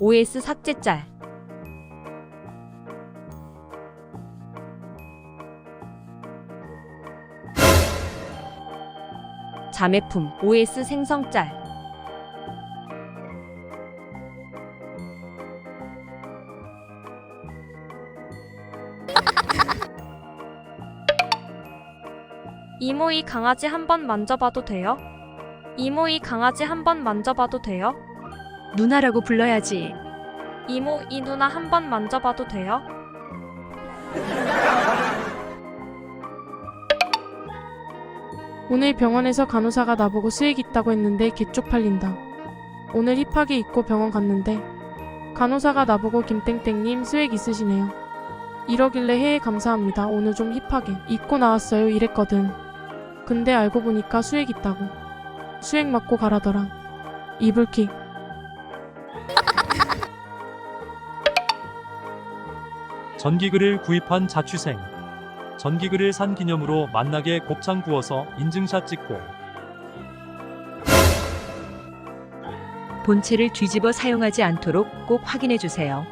OS 삭제 짤 자매품 OS 생성 짤 이모 이 강아지 한 번 만져봐도 돼요? 이모 이 강아지 한 번 만져봐도 돼요? 누나라고 불러야지. 이모, 이 누나 한 번 만져봐도 돼요? 오늘 병원에서 간호사가 나보고 수액 있다고 했는데 개 쪽팔린다. 오늘 힙하게 입고 병원 갔는데 간호사가 나보고 김땡땡님 수액 있으시네요. 이러길래 해에 감사합니다. 오늘 좀 힙하게 입고 나왔어요. 이랬거든. 근데 알고 보니까 수액 있다고. 수액 맞고 가라더라. 이불킥. 전기그를 구입한 자취생. 전기그를 산 기념으로 만나게 곱창 구워서 인증샷 찍고 본체를 뒤집어 사용하지 않도록 꼭 확인해 주세요.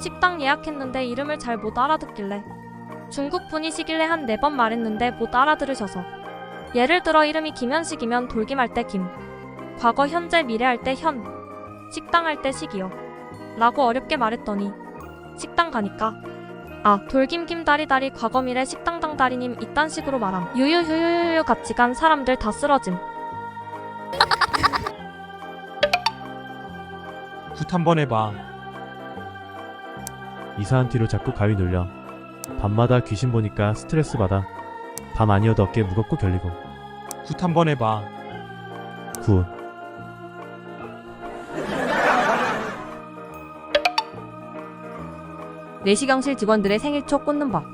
식당 예약했는데 이름을 잘 못 알아듣길래 중국 분이시길래 한 네 번 말했는데 못 알아들으셔서 예를 들어 이름이 김현식이면 돌김할 때 김, 과거 현재 미래 할 때 현, 식당 할 때 식이요 라고 어렵게 말했더니 식당 가니까 아 돌김 김 다리 다리 과거 미래 식당 당 다리님 이딴 식으로 말함 유유유유유유 같이 간 사람들 다 쓰러짐 굿 한번 해봐. 이상한 티로 자꾸 가위 눌려. 밤마다 귀신 보니까 스트레스 받아. 밤 아니어도 어깨 무겁고 결리고. 굿 한번 해봐. 굿. 내시경실 직원들의 생일 초 꽂는 법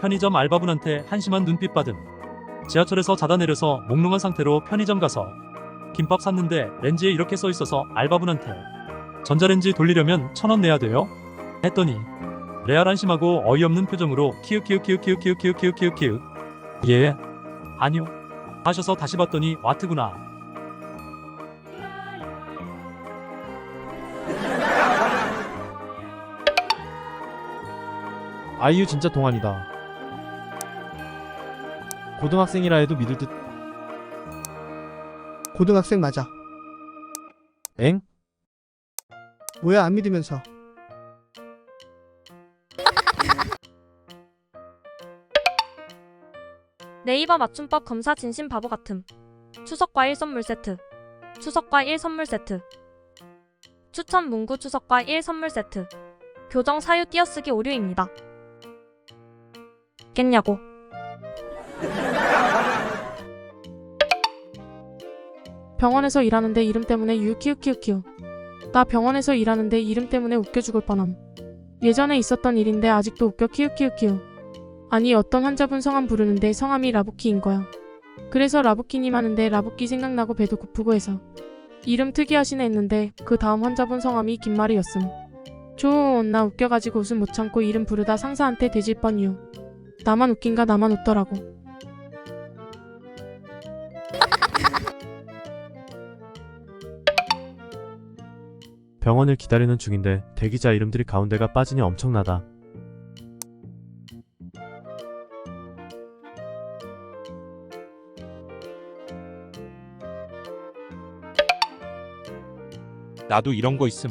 편의점 알바분한테 한심한 눈빛 받음. 지하철에서 자다 내려서 몽롱한 상태로 편의점 가서 김밥 샀는데 렌즈에 이렇게 써 있어서 알바분한테 전자레인지 돌리려면 천 원 내야 돼요? 했더니 레알 한심하고 어이없는 표정으로 키읔키읔키읔키읔키읔키읔키읔키읔 예 아니요 하셔서 다시 봤더니 와트구나 아이유 진짜 동안이다. 고등학생이라 해도 믿을 듯. 고등학생 맞아. 엥? 뭐야 안 믿으면서. 네이버 맞춤법 검사 진심 바보 같음. 추석 과일 선물 세트. 추석 과일 선물 세트. 추천 문구 추석 과일 선물 세트. 교정 사유 띄어쓰기 오류입니다. 겠냐고. 병원에서 일하는데 이름 때문에 유키우키우키우. 나 병원에서 일하는데 이름 때문에 웃겨 죽을 뻔함. 예전에 있었던 일인데 아직도 웃겨 키우키우키우. 아니 어떤 환자분 성함 부르는데 성함이 라부키인 거야. 그래서 라부키님 하는데 라부키 생각나고 배도 고프고 해서 이름 특이하시네 했는데 그 다음 환자분 성함이 김마리였음. 좋은 나 웃겨가지고 웃음 못 참고 이름 부르다 상사한테 대질 뻔이요. 나만 웃긴가 나만 웃더라고. 병원을 기다리는 중인데 대기자 이름들이 가운데가 빠지니 엄청나다. 나도 이런 거 있음.